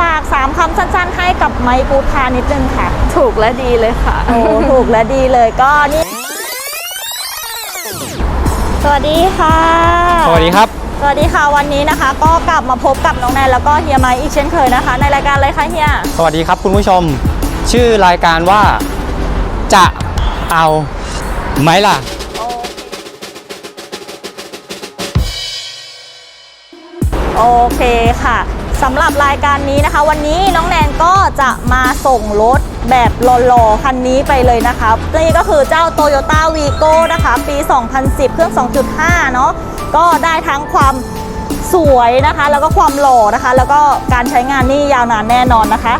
ฝาก 3 คำสั้นๆ ให้กับไมค์กูดคานิดนึงค่ะ ถูกและดีเลยค่ะ โอ้ถูกและดีเลยก็นี่ สวัสดีค่ะ สวัสดีครับ สวัสดีค่ะวันนี้นะคะ ก็กลับมาพบกับน้องแนนแล้วก็เฮียไมค์อีกเช่นเคยนะคะ ในรายการอะไรคะเฮีย สวัสดีครับคุณผู้ชม ชื่อรายการว่าจะเอาไหมล่ะ โอเคค่ะ สำหรับรายการนี้นะคะ วันนี้น้องแนนก็จะมาส่งรถแบบหล่อๆ คันนี้ไปเลยนะคะนี่ก็คือเจ้า Toyota Vigo นะคะ ปี 2010 เครื่อง 2.5 เนาะก็ได้ทั้งความสวยนะคะ แล้วก็ความหล่อนะคะ แล้วก็การใช้งานนี่ยาวนานแน่นอนนะคะ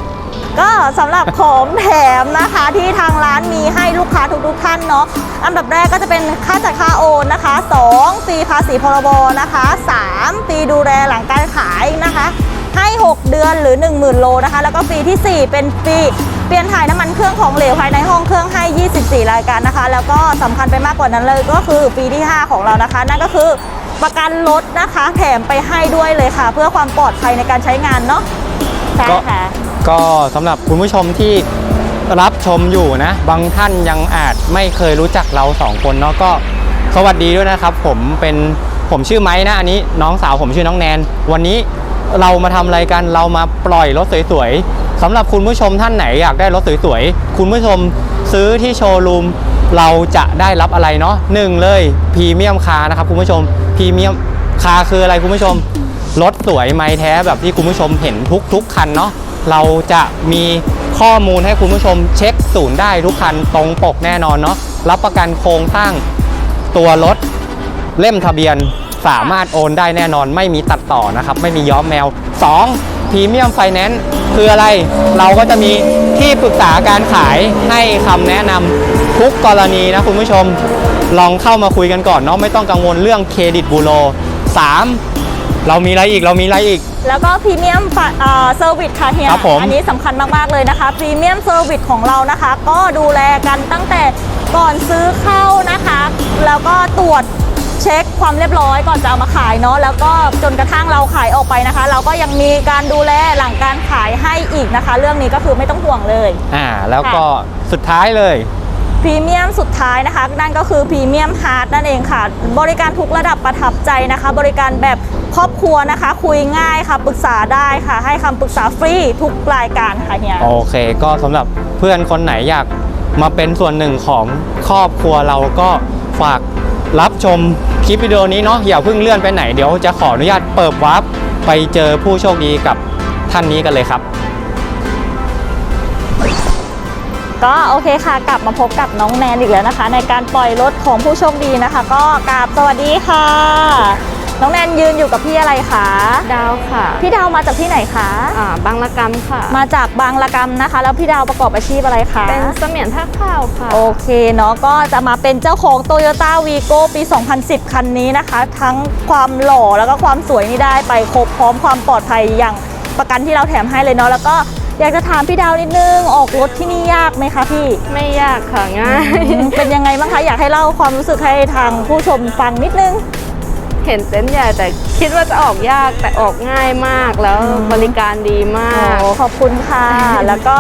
ก็สำหรับของแถมนะคะที่ทางร้านมีให้ลูกค้าทุกๆท่านเนาะอันดับแรกก็จะเป็นค่าจัดค่าโอนนะคะ2ฟรีภาษีพรบนะคะ3ฟรีดูแลหลังการ 6 เดือนหรือ 10,000 โลนะคะ แล้วก็ฟรีที่ 4 เป็นฟรีเปลี่ยนถ่ายน้ำมันเครื่องของเหลวภายในห้องเครื่องให้ 24 รายการนะคะ แล้วก็สำคัญไปมากกว่านั้นเลยก็คือฟรีที่ 5 ของเรานะคะ นั่นก็คือประกันรถนะคะ แถมไปให้ด้วยเลยค่ะ เพื่อความปลอดภัยในการใช้งานเนาะใช่ค่ะก็สำหรับคุณผู้ชมที่รับชมอยู่นะ บางท่านยังอาจไม่เคยรู้จักเราสองคนเนาะก็สวัสดีด้วยนะครับ ผมเป็นผมชื่อไม้นะอันนี้น้องสาวผมชื่อน้องแนน วันนี้ เรามาทำอะไรกันเรามาปล่อยรถสวยๆสำหรับคุณผู้ชมท่านไหนอยากได้รถสวยๆคุณผู้ชมซื้อที่โชว์รูมเราจะได้รับอะไรเนาะหนึ่งเลยพรีเมียมคานะครับคุณผู้ชมพรีเมียมคาคืออะไรคุณผู้ชมรถสวยไม้แท้แบบที่คุณผู้ชมเห็นทุกๆคันเนาะเราจะมีข้อมูลให้คุณผู้ชมเช็คศูนย์ได้ทุกคันตรงปกแน่นอนเนาะรับประกันโครงสร้างตัวรถเล่มทะเบียน สามารถโอนได้แน่นอนไม่มีตัดต่อนะครับ ไม่มีย้อมแมว 2. พรีเมียมไฟแนนซ์คืออะไร เราก็จะมีที่ปรึกษาการขายให้คำแนะนำทุกกรณีนะคุณผู้ชมลองเข้ามาคุยกันก่อนเนาะไม่ต้องกังวลเรื่องเครดิตบูโร 3. เรามีอะไรอีกเรามีอะไรอีก แล้วก็พรีเมียมเซอร์วิสค่ะเฮียครับผมอันี้สำคัญมาก ๆ เลยนะคะพรีเมียมเซอร์วิสของเรานะคะ ก็ดูแลกันตั้งแต่ก่อนซื้อเข้านะคะ แล้วก็ตรวจ เช็คความเรียบร้อยก่อนจะเอามาขายเนาะแล้วก็จนกระทั่งเราขายออกไปนะคะ เราก็ยังมีการดูแลหลังการขายให้อีกนะคะ เรื่องนี้ก็คือไม่ต้องห่วงเลยอ่าแล้วก็สุดท้ายเลยพรีเมียมสุดท้ายนะคะ นั่นก็คือพรีเมียมฮาร์ดนั่นเองค่ะ บริการทุกระดับประทับใจนะคะ บริการแบบครอบครัวนะคะ คุยง่ายค่ะปรึกษาได้ค่ะ ให้คำปรึกษาฟรีทุกรายการค่ะเฮียโอเค ก็สำหรับเพื่อนคนไหนอยากมาเป็นส่วนหนึ่งของครอบครัวเราก็ฝาก รับชมคลิปวิดีโอนี้เนาะอย่าเพิ่งเลื่อนไปไหนเดี๋ยวจะขออนุญาตเปิดวาร์ปไปเจอผู้โชคดีกับท่านนี้กันเลยครับ ก็โอเคค่ะ กลับมาพบกับน้องแนนอีกแล้วนะคะ ในการปล่อยรถของผู้โชคดีนะคะ ก็กราบสวัสดีค่ะ น้องแนนยืนอยู่กับพี่อะไรคะ ดาวค่ะพี่ดาวมาจากที่ไหนคะ อ่าบางละกรรมค่ะ มาจากบางละกำนะคะ แล้วพี่ดาวประกอบอาชีพอะไรคะ เป็นเสมียนท่าข้าวค่ะ โอเคเนาะก็จะมาเป็นเจ้าของ Toyota Vigo ปี 2010 คันนี้นะคะ ทั้งความหล่อแล้วก็ความสวยนี่ได้ไปครบพร้อมความปลอดภัยอย่างประกันที่เราแถมให้เลยเนาะแล้วก็อยากจะถามพี่ดาวนิดนึงออกรถที่นี่ยากไหมคะพี่ ไม่ยากค่ะง่ายอืมเป็นยังไงบ้างคะ อยากให้เล่าความรู้สึกให้ทางผู้ชมฟังนิดนึง เห็นเต็นท์ใหญ่แต่คิดว่าจะออกยากแต่ออกง่ายมากแล้วอืมบริการดีมาก โอ้ขอบคุณค่ะ แล้วก็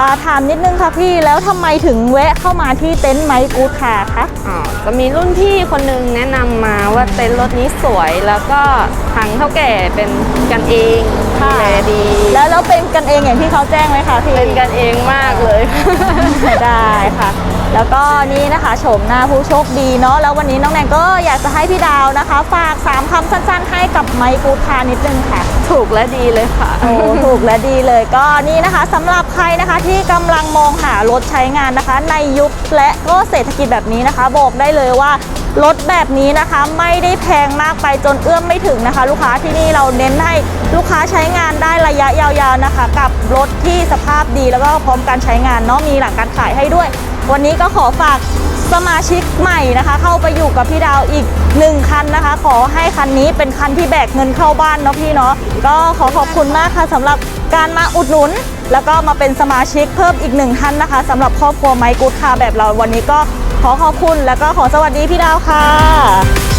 อ่าถามนิดนึงค่ะพี่แล้วทำไมถึงแวะเข้ามาที่เต็นท์ไมค์กูดค่ะคะอ๋อจะมีรุ่นพี่คนหนึงแนะนำมาว่าเต็นท์รถนี้สวยแล้วก็ทางเท่าแก่เป็นกันเองดูแลดี แล้วแล้วเป็นกันเองอย่างที่เขาแจ้งไหมคะพี่เป็นกันเองมากเลย ได้ค่ะ แล้วก็นี่นะคะโฉมหน้าผู้โชคดีเนาะแล้ววันนี้น้องแนนก็อยากจะให้พี่ดาวนะคะ ฝาก 3คำสั้นๆ ให้กับไมค์กูดคานิดนึงค่ะ ถูกและดีเลยค่ะ โอ้ถูกและดีเลยก็นี่นะคะสำหรับใครนะคะที่กำลังมองหารถใช้งานนะคะ ในยุคและก็เศรษฐกิจแบบนี้นะคะ บอกได้เลยว่ารถแบบนี้นะคะไม่ได้แพงมากไปจนเอื้อมไม่ถึงนะคะ ลูกค้าที่นี่เราเน้นให้ลูกค้าใช้งานได้ระยะยาวๆนะคะ กับรถที่สภาพดีแล้วก็พร้อมการใช้งานเนาะมีหลังการขายให้ด้วย วันนี้ก็ขอฝากสมาชิกใหม่นะคะ เข้าไปอยู่กับพี่ดาวอีกหนึ่งคันนะคะ ขอให้คันนี้เป็นคันที่แบกเงินเข้าบ้านเนาะพี่เนาะก็ขอขอบคุณมากค่ะสำหรับการมาอุดหนุน แล้วก็มาเป็นสมาชิกเพิ่มอีกหนึ่งท่านนะคะสำหรับครอบครัวไมค์กูดคาแบบเราวันนี้ก็ขอขอบคุณแล้วก็ขอสวัสดีพี่ดาวค่ะ